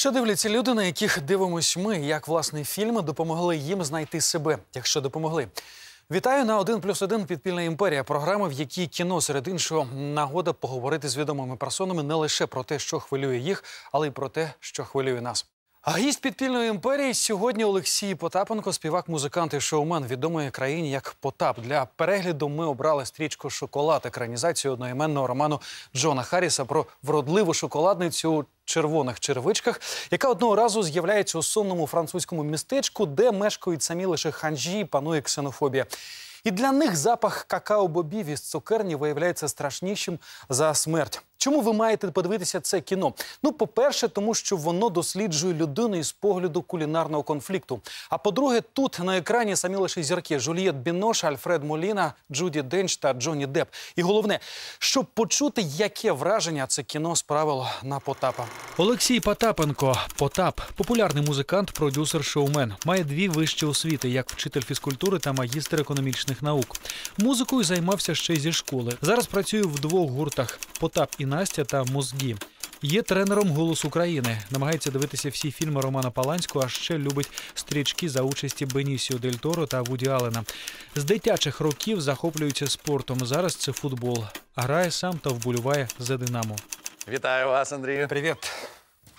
Що дивляться люди, на яких дивимось ми, як власне фільми допомогли їм знайти себе, якщо допомогли. Вітаю на 1 плюс 1 підпільна імперія. Програма, в якій кіно серед іншого нагода поговорити з відомими персонами не лише про те, що хвилює їх, але й про те, що хвилює нас. А гість підпільної імперії сьогодні Олексій Потапенко, співак, музикант і шоумен відомої країні як Потап. Для перегляду ми обрали стрічку Шоколад, екранізацію одноіменного роману Джона Харріса про вродливу шоколадницю у червоних червичках, яка одного разу з'являється у сонному французькому містечку, де мешкають самі лише ханжі, і панує ксенофобія. І для них запах какао-бобів із цукерні виявляється страшнішим за смерть. Чому ви маєте подивитися це кіно? Ну, по-перше, тому що воно досліджує людину із погляду кулінарного конфлікту. А по-друге, тут на екрані самі лише зірки Жулієт Бінош, Альфред Моліна, Джуді Денч та Джонні Депп. І головне, щоб почути, яке враження це кіно справило на Потапа. Олексій Потапенко, Потап, популярний музикант, продюсер, шоумен. Має дві вищі освіти, як вчитель фізкультури та магістр економічних наук. Музикою займався ще зі школи. Зараз працює в двох гуртах: Потап і Настя та Мозгі. Є тренером «Голос України. Намагається дивитися всі фільми Романа Паланського, а ще любить стрічки за участі Бенісіо Дель Торо та Вуді Аллена. З дитячих років захоплюється спортом. Зараз це футбол. Грає сам та вболіває за Динамо. Вітаю вас, Андрію. Привіт.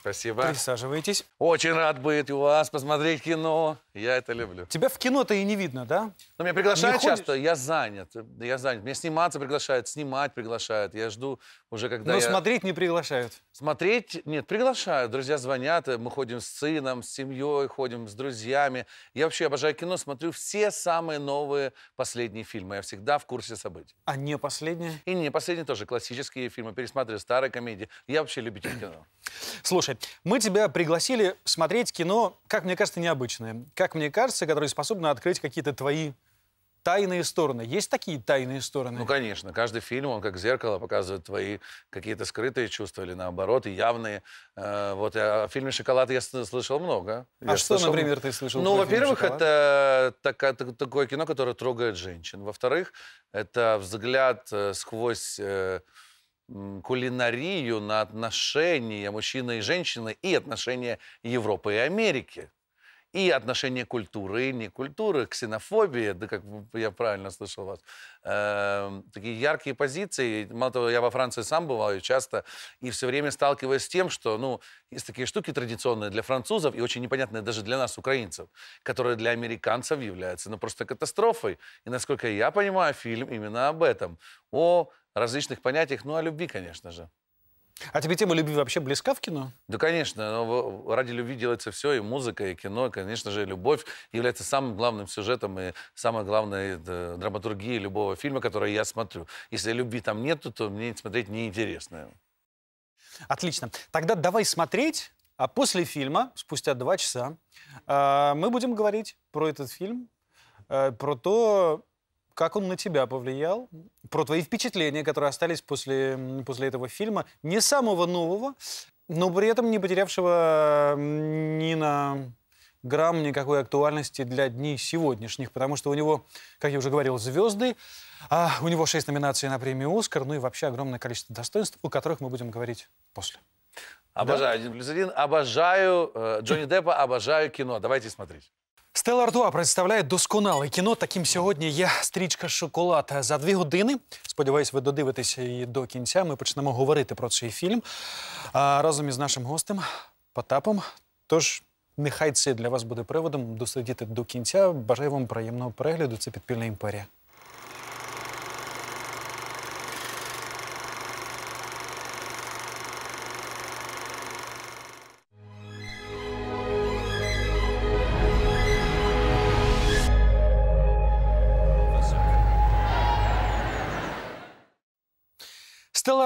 Спасибо. Присаживайтесь. Очень рад быть у вас, посмотреть кино. Я это люблю. Тебя в кино-то и не видно, да? Но меня приглашают Не ходишь? часто, я занят. Я занят. Меня сниматься приглашают, снимать приглашают. Я жду уже, когда Но я... смотреть не приглашают. Смотреть, нет, приглашают. Друзья звонят, мы ходим с сыном, с семьей, ходим с друзьями. Я вообще обожаю кино, смотрю все самые новые последние фильмы. Я всегда в курсе событий. А не последнее? И не последние тоже классические фильмы, пересматриваю старые комедии. Я вообще любитель кино. Слушай, мы тебя пригласили смотреть кино, как мне кажется, необычное. Как мне кажется, которое способно открыть какие-то твои тайные стороны. Есть такие тайные стороны? Ну, конечно, каждый фильм, он как зеркало показывает твои какие-то скрытые чувства или наоборот, явные. Э, Вот я, о фильме «Шоколад» я слышал много. а Я что, слышал например, ты слышал? Ну, во-первых, это така- так- такое кино, которое трогает женщин. Во-вторых, это взгляд э, сквозь э, кулинарию на отношения мужчины и женщины и отношения Европы и Америки. И отношения культуры и не культуры, ксенофобии, да как я правильно слышал вас. Эм, такие яркие позиции. Мало того, я во Франции сам бываю часто и все время сталкиваюсь с тем, что, ну, есть такие штуки традиционные для французов и очень непонятные даже для нас, украинцев, которые для американцев являются, ну, просто катастрофой. И, насколько я понимаю, фильм именно об этом. О различных понятиях, ну, о любви, конечно же. А тебе тема любви вообще близка в кино? Да, конечно, но в- ради любви делается все, и музыка, и кино, и, конечно же, любовь является самым главным сюжетом и самой главной драматургией любого фильма, который я смотрю. Если любви там нету, то мне смотреть неинтересно. Отлично. Тогда давай смотреть, а после фильма, спустя два часа, э, мы будем говорить про этот фильм, э, про то, как он на тебя повлиял, про твои впечатления, которые остались после, после этого фильма. Не самого нового, но при этом не потерявшего ни на грамм никакой актуальности для дней сегодняшних, потому что у него, как я уже говорил, звезды, а у него шесть номинаций на премию «Оскар», ну и вообще огромное количество достоинств, о которых мы будем говорить после. Обожаю один плюс один, обожаю э, Джонни Деппа, обожаю кино. Давайте смотреть. Стелла Артуа представляє досконале кіно. Таким сьогодні є стрічка Шоколад за дві години. Сподіваюсь, ви додивитеся її до кінця. Ми почнемо говорити про цей фільм а, разом із нашим гостем Потапом. Тож, нехай це для вас буде приводом досидіти до кінця. Бажаю вам приємного перегляду. Це підпільна імперія.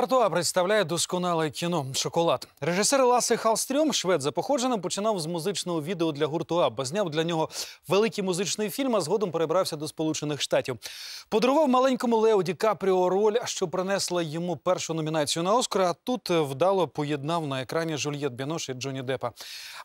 Артуа представляє досконале кіно Шоколад. Режисер Ласе Халстрьом, швед за походженням, починав з музичного відео для гурту Абба. Зняв для нього великий музичний фільм, а згодом перебрався до Сполучених Штатів. Подарував маленькому Лео Ді Капріо роль, що принесла йому першу номінацію на Оскар. А тут вдало поєднав на екрані Жульєт Бінош і Джонні Деппа.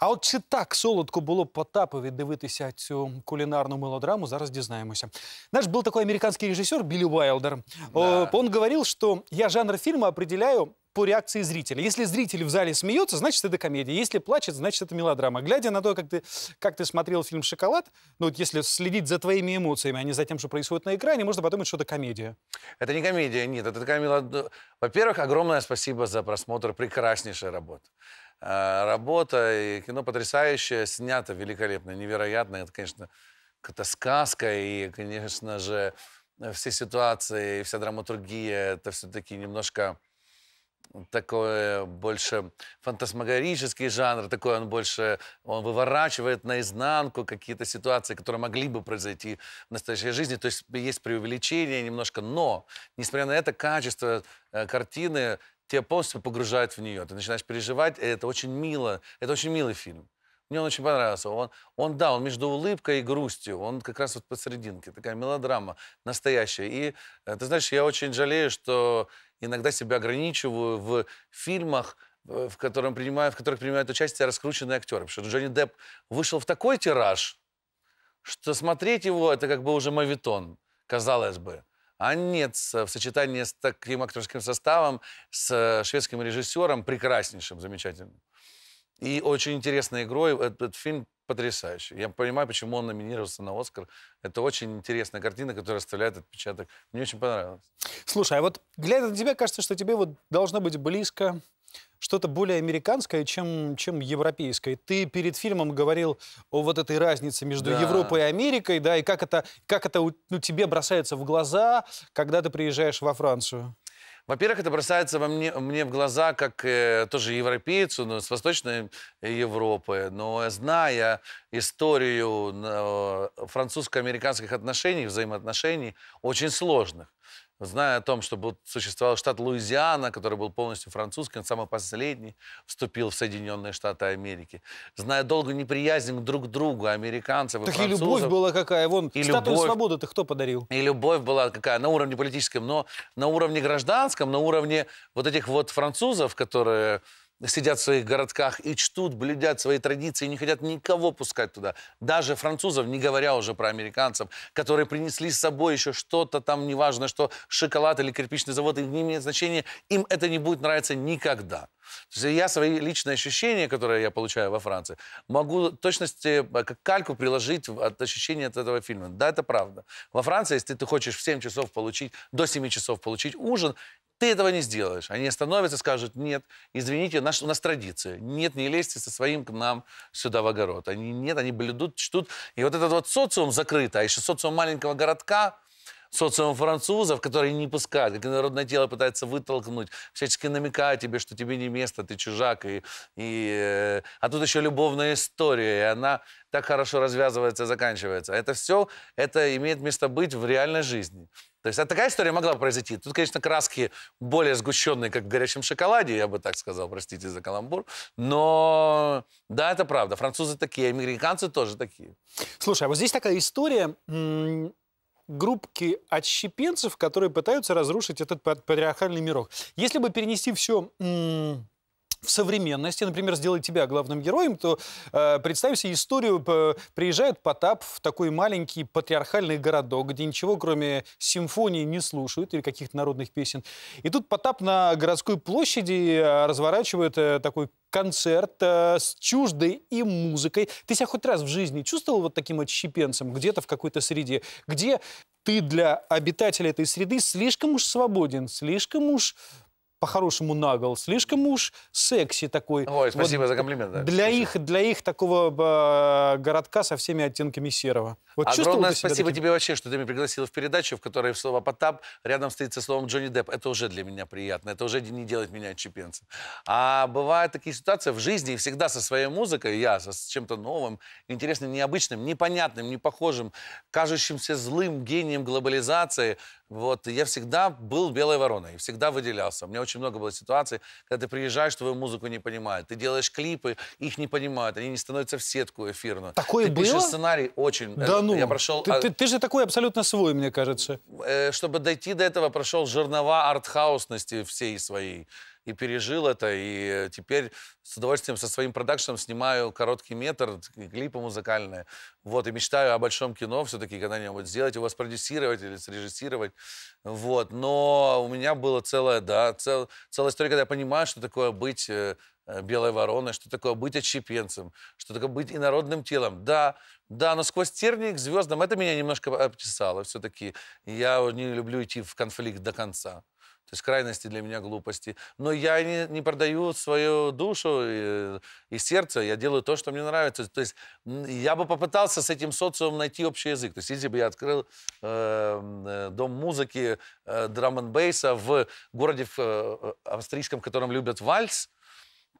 А от чи так солодко було Потапові дивитися цю кулінарну мелодраму, зараз дізнаємося. Наш был такой американский режиссер Билли Уайлдер. О, Он говорил, что я жанр фильма определяю по реакции зрителя. Если зритель в зале смеется, значит, это комедия. Если плачет, значит, это мелодрама. Глядя на то, как ты, как ты смотрел фильм «Шоколад», ну вот если следить за твоими эмоциями, а не за тем, что происходит на экране, можно подумать, что это комедия. Это не комедия, нет, это такая мелодрама. Во-первых, огромное спасибо за просмотр прекраснейшей работы. Э, Работа и кино потрясающее, снято великолепно, невероятно. Это, конечно, это сказка, и, конечно же, все ситуации, вся драматургия, это все-таки немножко такой больше фантасмагорический жанр, такой он больше, он выворачивает наизнанку какие-то ситуации, которые могли бы произойти в настоящей жизни. То есть есть преувеличение немножко, но, несмотря на это, качество э, картины тебя полностью погружает в нее. Ты начинаешь переживать, и это очень мило, это очень милый фильм. Мне он очень понравился. Он, он, да, он между улыбкой и грустью. Он как раз вот посерединке. Такая мелодрама настоящая. И, э, ты знаешь, я очень жалею, что иногда себя ограничиваю в фильмах, э, в, котором принимаю, в которых принимают участие раскрученные актеры. Потому что Джонни Депп вышел в такой тираж, что смотреть его, это как бы уже мавитон, казалось бы. А нет, в сочетании с таким актерским составом, с э, шведским режиссером, прекраснейшим, замечательным. И очень интересной игрой. Этот, этот фильм потрясающий. Я понимаю, почему он номинировался на Оскар. Это очень интересная картина, которая оставляет отпечаток. Мне очень понравилось. Слушай, а вот глядя на тебя, кажется, что тебе вот должно быть близко что-то более американское, чем, чем европейское. Ты перед фильмом говорил о вот этой разнице между Да. Европой и Америкой, да, и как это, как это ну, тебе бросается в глаза, когда ты приезжаешь во Францию. Во-первых, это бросается во мне, мне в глаза, как э, тоже европейцу, но с Восточной Европы. Но зная историю э, французско-американских отношений, взаимоотношений, очень сложных, зная о том, что был, существовал штат Луизиана, который был полностью французским, он самый последний вступил в Соединенные Штаты Америки, зная долгую неприязнь друг к другу американцев и Так и французов. любовь была какая. Вон, И статую любовь. свободы ты кто подарил? И любовь была какая? На уровне политическом, но на уровне гражданском, на уровне вот этих вот французов, которые сидят в своих городках и чтут, блюдят свои традиции, не хотят никого пускать туда. Даже французов, не говоря уже про американцев, которые принесли с собой еще что-то там, неважно, что шоколад или кирпичный завод, и не имеет значения, им это не будет нравиться никогда. Я свои личные ощущения, которые я получаю во Франции, могу точности э, как кальку приложить от ощущения от этого фильма. Да, это правда. Во Франции, если ты хочешь в 7 часов получить, до 7 часов получить ужин, ты этого не сделаешь. Они остановятся, скажут, нет, извините, наш, у нас традиция. Нет, не лезьте со своим к нам сюда в огород. Они нет, они блюдут, чтут. И вот этот вот социум закрытый, а еще социум маленького городка, социум французов, которые не пускают, как народное тело пытается вытолкнуть, всячески намекая тебе, что тебе не место, ты чужак. И, и, э, а тут еще любовная история, и она так хорошо развязывается заканчивается. Это все, это имеет место быть в реальной жизни. То есть а такая история могла бы произойти. Тут, конечно, краски более сгущенные, как в горячем шоколаде, я бы так сказал, простите за каламбур. Но да, это правда. Французы такие, американцы тоже такие. Слушай, а вот здесь такая история группки отщепенцев, которые пытаются разрушить этот пат- патриархальный мирок. Если бы перенести все в современности, например, сделать тебя главным героем, то э, представь себе историю, п- приезжает Потап в такой маленький патриархальный городок, где ничего кроме симфонии не слушают или каких-то народных песен. И тут Потап на городской площади э, разворачивает э, такой концерт э, с чуждой им музыкой. Ты себя хоть раз в жизни чувствовал вот таким отщепенцем где-то в какой-то среде, где ты для обитателя этой среды слишком уж свободен, слишком уж по-хорошему нагл, слишком уж секси такой. Ой, Вот спасибо за комплимент. да. Для Спасибо. их, для их такого э, городка со всеми оттенками серого. Вот Огромное спасибо таким? тебе вообще, что ты меня пригласил в передачу, в которой слово «Потап» рядом стоит со словом «Джонни Депп». Это уже для меня приятно, это уже не делает меня отщепенцем. А бывают такие ситуации в жизни, и всегда со своей музыкой, я со- с чем-то новым, интересным, необычным, непонятным, непохожим, кажущимся злым гением глобализации, вот, я всегда был белой вороной, всегда выделялся. У меня очень много было ситуаций, когда ты приезжаешь, твою музыку не понимают, ты делаешь клипы, их не понимают, они не становятся в сетку эфирную. Такое ты пишешь было? сценарий очень... Да э, ну, Я прошел... ты, а, ты- ты же такой абсолютно свой, мне кажется. э, чтобы дойти до этого, прошел жернова артхаусности всей своей. И пережил это, и теперь с удовольствием со своим продакшеном снимаю короткий метр, клипы музыкальные. Вот, и мечтаю о большом кино все-таки когда-нибудь сделать его, спродюсировать или срежиссировать. Вот, но у меня была целая, да, цел, целая история, когда я понимаю, что такое быть э, э, белой вороной, что такое быть отщепенцем, что такое быть инородным телом. Да, да, но сквозь тернии к звездам это меня немножко обтесало все-таки. Я не люблю идти в конфликт до конца. То есть крайности для меня глупости. Но я не, не продаю свою душу и, и сердце. Я делаю то, что мне нравится. То есть я бы попытался с этим социумом найти общий язык. То есть если бы я открыл э, э дом музыки э, драм н в городе в, э, австрийском, в котором любят вальс,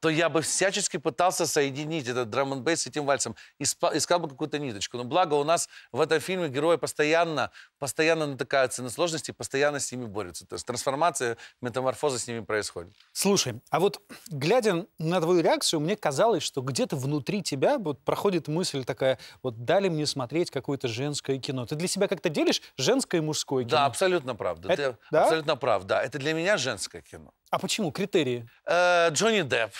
то я бы всячески пытался соединить этот драм н с этим вальсом, искал бы какую-то ниточку. Но благо у нас в этом фильме герои постоянно, постоянно натыкаются на сложности, постоянно с ними борются. То есть трансформация, метаморфоза с ними происходит. Слушай, а вот глядя на твою реакцию, мне казалось, что где-то внутри тебя вот проходит мысль такая, вот дали мне смотреть какое-то женское кино. Ты для себя как-то делишь женское и мужское кино? Да, абсолютно правда. Это, Ты да? абсолютно прав, да. Это для меня женское кино. А почему? Критерии? Э, Джонни Депп.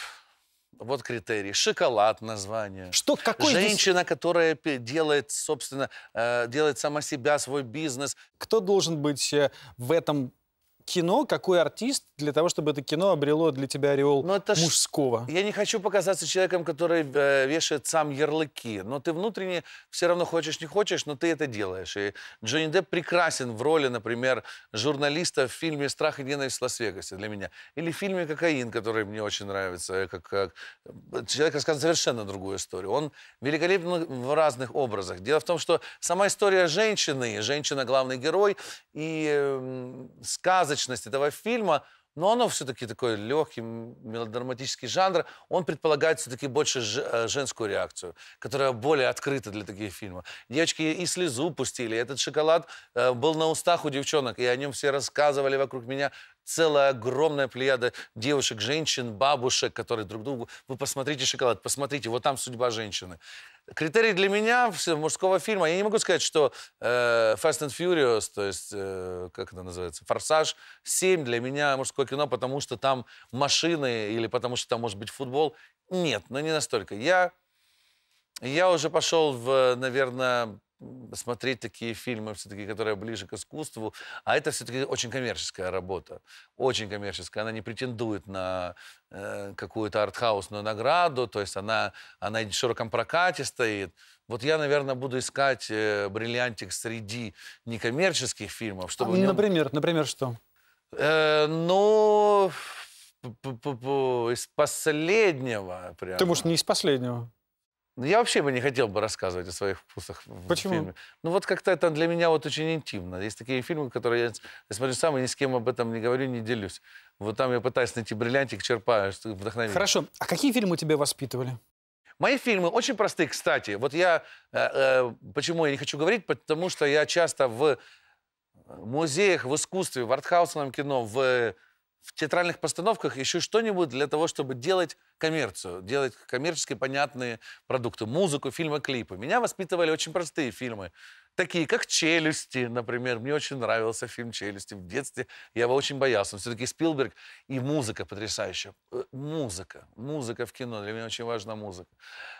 Вот критерий. Шоколад название. Что, какой Женщина, здесь... которая делает, собственно, э, делает сама себя, свой бизнес. Кто должен быть э, в этом кино, какой артист для того, чтобы это кино обрело для тебя ореол но это мужского? Ж... Я не хочу показаться человеком, который э, вешает сам ярлыки, но ты внутренне все равно хочешь, не хочешь, но ты это делаешь. И Джонни Депп прекрасен в роли, например, журналиста в фильме «Страх и ненависть в Лас-Вегасе» для меня. Или в фильме «Кокаин», который мне очень нравится. Э, как, как... Человек рассказывает совершенно другую историю. Он великолепен в разных образах. Дело в том, что сама история женщины, женщина главный герой, и э, сказочная сказочность этого фильма, но оно все-таки такой легкий мелодраматический жанр. Он предполагает все-таки больше э, женскую реакцию, которая более открыта для таких фильмов. Девочки и слезу пустили. Этот шоколад э, был на устах у девчонок, и о нем все рассказывали вокруг меня. Целая огромная плеяда девушек, женщин, бабушек, которые друг другу... Вы посмотрите шоколад, посмотрите, вот там судьба женщины. Критерий для меня мужского фильма, я не могу сказать, что э, Fast and Furious, то есть, э, как это называется, Форсаж 7 для меня мужское кино, потому что там машины или потому что там может быть футбол. Нет, но не настолько. Я, я уже пошел в, наверное, смотреть такие фильмы, все-таки, которые ближе к искусству. А это все-таки очень коммерческая работа. Очень коммерческая. Она не претендует на э, какую-то артхаусную награду, то есть она, она в широком прокате стоит. Вот я, наверное, буду искать э, бриллиантик среди некоммерческих фильмов. Чтобы а, нем... Например, например, что? Э, ну, из последнего прямо. Ты, может, не из последнего? Ну, я вообще бы не хотел бы рассказывать о своих вкусах Почему? в фильме. Ну, вот как-то это для меня вот очень интимно. Есть такие фильмы, которые я, я смотрю сам и ни с кем об этом не говорю, не делюсь. Вот там я пытаюсь найти бриллиантик, черпаю вдохновение. Хорошо. А какие фильмы тебя воспитывали? Мои фильмы очень простые, кстати. Вот я... Э, э, почему я не хочу говорить? Потому что я часто в музеях, в искусстве, в артхаусном кино, в в театральных постановках еще что-нибудь для того, чтобы делать коммерцию, делать коммерчески понятные продукты, музыку, фильмы, клипы. Меня воспитывали очень простые фильмы такие как «Челюсти», например. Мне очень нравился фильм «Челюсти». В детстве я его очень боялся. Все-таки Спилберг и музыка потрясающая. Э, музыка. Музыка в кино. Для меня очень важна музыка.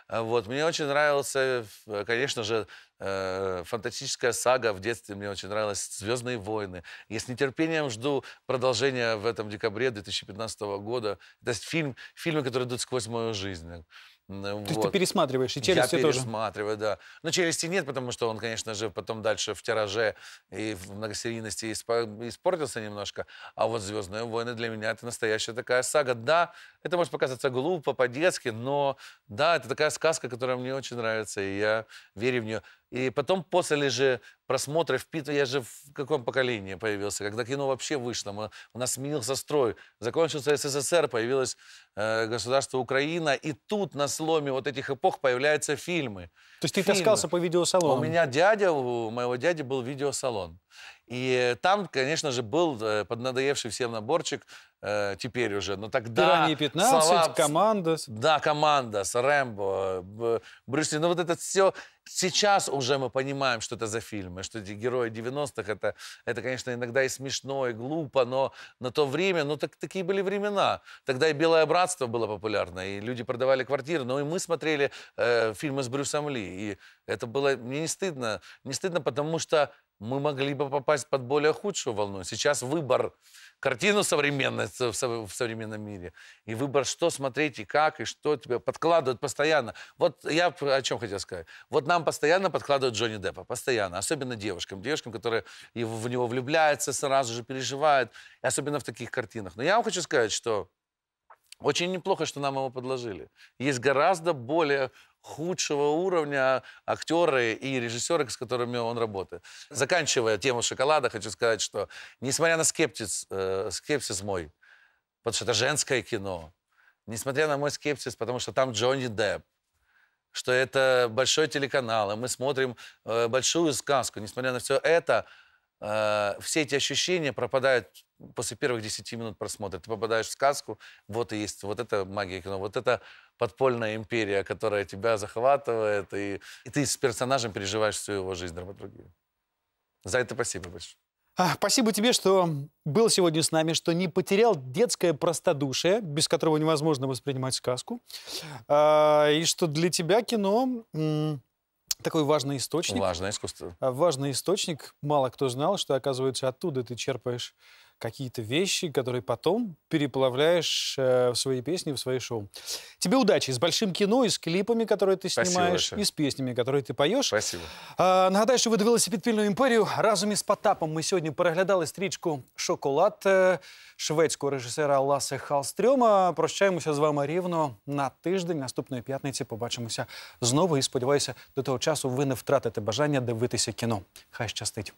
А вот. Мне очень нравился, э, конечно же, э, фантастическая сага. В детстве мне очень нравилась «Звездные войны». Я с нетерпением жду продолжения в этом декабре 2015 года. Это фильм, фильмы, которые идут сквозь мою жизнь. То вот. есть ты пересматриваешь, и челюсти Я тоже? пересматриваю, да. Но челюсти нет, потому что он, конечно же, потом дальше в тираже и в многосерийности испортился немножко. А вот «Звездные войны» для меня это настоящая такая сага. Да, это может показаться глупо, по-детски, но да, это такая сказка, которая мне очень нравится, и я верю в нее. И потом, после же просмотра впитываю, я же в каком поколении появился, когда кино вообще вышло, мы, у нас сменился строй, закончился СССР, появилось э, государство Украина, и тут на сломе вот этих эпох появляются фильмы. То есть ты фильмы. таскался по видеосалону? У меня дядя, у моего дяди был видеосалон. И там, конечно же, был э, поднадоевший всем наборчик э, теперь уже. Но тогда... Пираньи 15, слова- команда. Да, команда Рэмбо, Б- Брюс Ли. Ну вот это все... Сейчас уже мы понимаем, что это за фильмы, что эти герои 90-х, это, это, конечно, иногда и смешно, и глупо, но на то время, ну так, такие были времена. Тогда и «Белое братство» было популярно, и люди продавали квартиры, но и мы смотрели э, фильмы с Брюсом Ли. И это было... Мне не стыдно. Не стыдно, потому что мы могли бы попасть под более худшую волну. Сейчас выбор картину современной в сов- в современном мире. И выбор, что смотреть и как, и что тебе подкладывают постоянно. Вот я о чем хотел сказать. Вот нам постоянно подкладывают Джонни Деппа, постоянно. Особенно девушкам. Девушкам, которые в него влюбляются, сразу же переживают. И особенно в таких картинах. Но я вам хочу сказать, что очень неплохо, что нам его подложили. Есть гораздо более худшего уровня актеры и режиссеры, с которыми он работает. Заканчивая тему шоколада, хочу сказать, что несмотря на скептиз, э, скепсис мой, потому что это женское кино, несмотря на мой скепсис, потому что там Джонни Депп, что это большой телеканал, и мы смотрим э, большую сказку, несмотря на все это, э, все эти ощущения пропадают после первых 10 минут просмотра. Ты попадаешь в сказку, вот и есть вот это магия кино, вот это подпольная империя, которая тебя захватывает, и, и ты с персонажем переживаешь всю его жизнь драматургию. За это спасибо большое. А, Спасибо тебе, что был сегодня с нами, что не потерял детское простодушие, без которого невозможно воспринимать сказку, А, и что для тебя кино такой важный источник. Важное искусство. А, Важный источник. Мало кто знал, что, оказывается, оттуда ты черпаешь какие-то вещи, которые потом переплавляешь э, в свои песни, в свои шоу. Тебе удачи с большим кино, и с клипами, которые ти Спасибо знімаєш, большое. і з піснями, які ти поєш. Спасибо. А, нагадаю, що ви дивилися підпільну імперію. Разом із Потапом ми сьогодні переглядали стрічку Шоколад е, шведського режисера Ласе Халстрьома. Прощаємося з вами рівно на тиждень. Наступної п'ятниці побачимося знову. І сподіваюся, до того часу ви не втратите бажання дивитися кіно. Хай щастить.